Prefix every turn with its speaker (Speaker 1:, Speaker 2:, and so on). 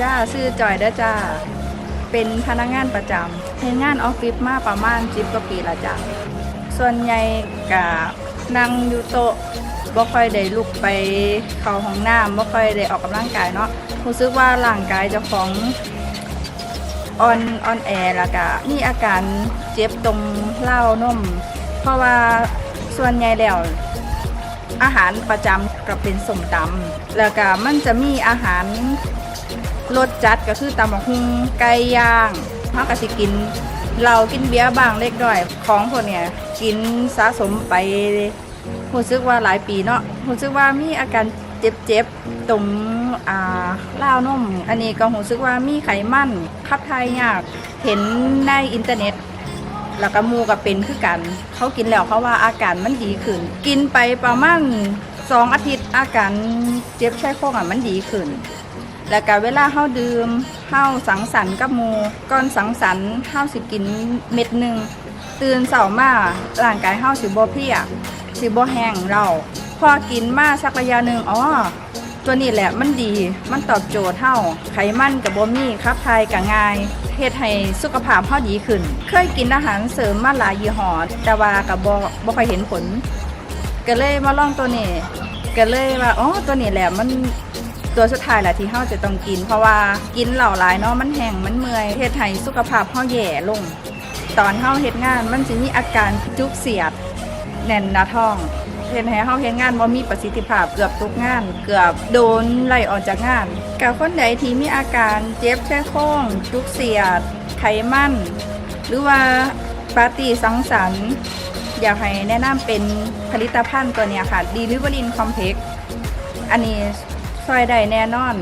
Speaker 1: จ้าชื่อจอยเด้อจ้า เป็นพนักงานประจำเฮ็ดงานออฟฟิศมาประมาณ10กว่าปีละจ้าส่วนใหญ่ก็นั่งอยู่โต๊ะบ่ค่อยได้ลุกไปเข้าห้องน้ำบ่ค่อยได้ออกกำลังกายเนาะรู้สึกว่าร่างกายเจ้าของออนออนแอแล้วก็มีอาการเจ็บตรงเล้านม เพราะว่าส่วนใหญ่แล้วอาหารประจำก็เป็นสมตำแล้วก็มันจะมีอาหาร รสจัดก็คือตำบักหุ่งไก่ย่างเฮาก็สิกินเรากินเบียร์บางเล็กน้อย ของพวกเนี้ยกินสะสมไปรู้สึกว่าหลายปีเนาะรู้สึกว่ามีอาการเจ็บๆตรงอ่าล่าวนมอันนี้ก็รู้สึกว่ามีไขมันขับถ่ายยากเห็นในอินเทอร์เน็ตแล้วก็มูกับเป็นคือกัน เขากินแล้วเขาว่าอาการมันดีขึ้น กินไปประมาณสองอาทิตย์อาการเจ็บไข้โครงอะมันดีขึ้น แล้วก็เวลาเฮาดื่มเฮาสังสรรค์กับหมูก่อนสังสรรค์เฮาสิกินเม็ดหนึ่งตื่นเช้ามาร่างกายเฮาสิบ่เพลียสิบ่แห้งเราพอกินมาสักระยะหนึ่งอ๋อตัวนี้แหละมันดีมันตอบโจทย์เฮาไขมันกับบ่มีขับถ่ายกับง่ายเฮ็ดให้สุขภาพเฮาดีขึ้น เคยกินอาหารเสริมมาหลายยี่ห้อแต่ว่าก็บ่บ่ค่อยเห็นผล ก็เลยมาลองตัวนี้ก็เลยว่าอ๋อตัวนี้แหละมัน ตัวสุดท้ายแหละที่เฮาจะต้องกิน เพราะว่ากินเหล่าหลายเนาะมันแห้งมันเมื่อยเฮ็ดให้สุขภาพเฮาแย่ลง ตอนเฮาเฮ็ดงานมันสิมีอาการจุกเสียดแน่นหน้าท้องเฮ็ดให้เฮาเฮ็ดงานบ่มีประสิทธิภาพเกือบทุกงาน เกือบโดนไล่ออกจากงานกับคนใดที่มีอาการเจ็บแค่โครงจุกเสียด ไขมันหรือว่าปาร์ตี้สังสรรค์อยากให้แนะนำเป็นผลิตภัณฑ์ตัวเนี้ยค่ะ d e l i v e r i n Complex อันนี้ ซอยได้แน่นอน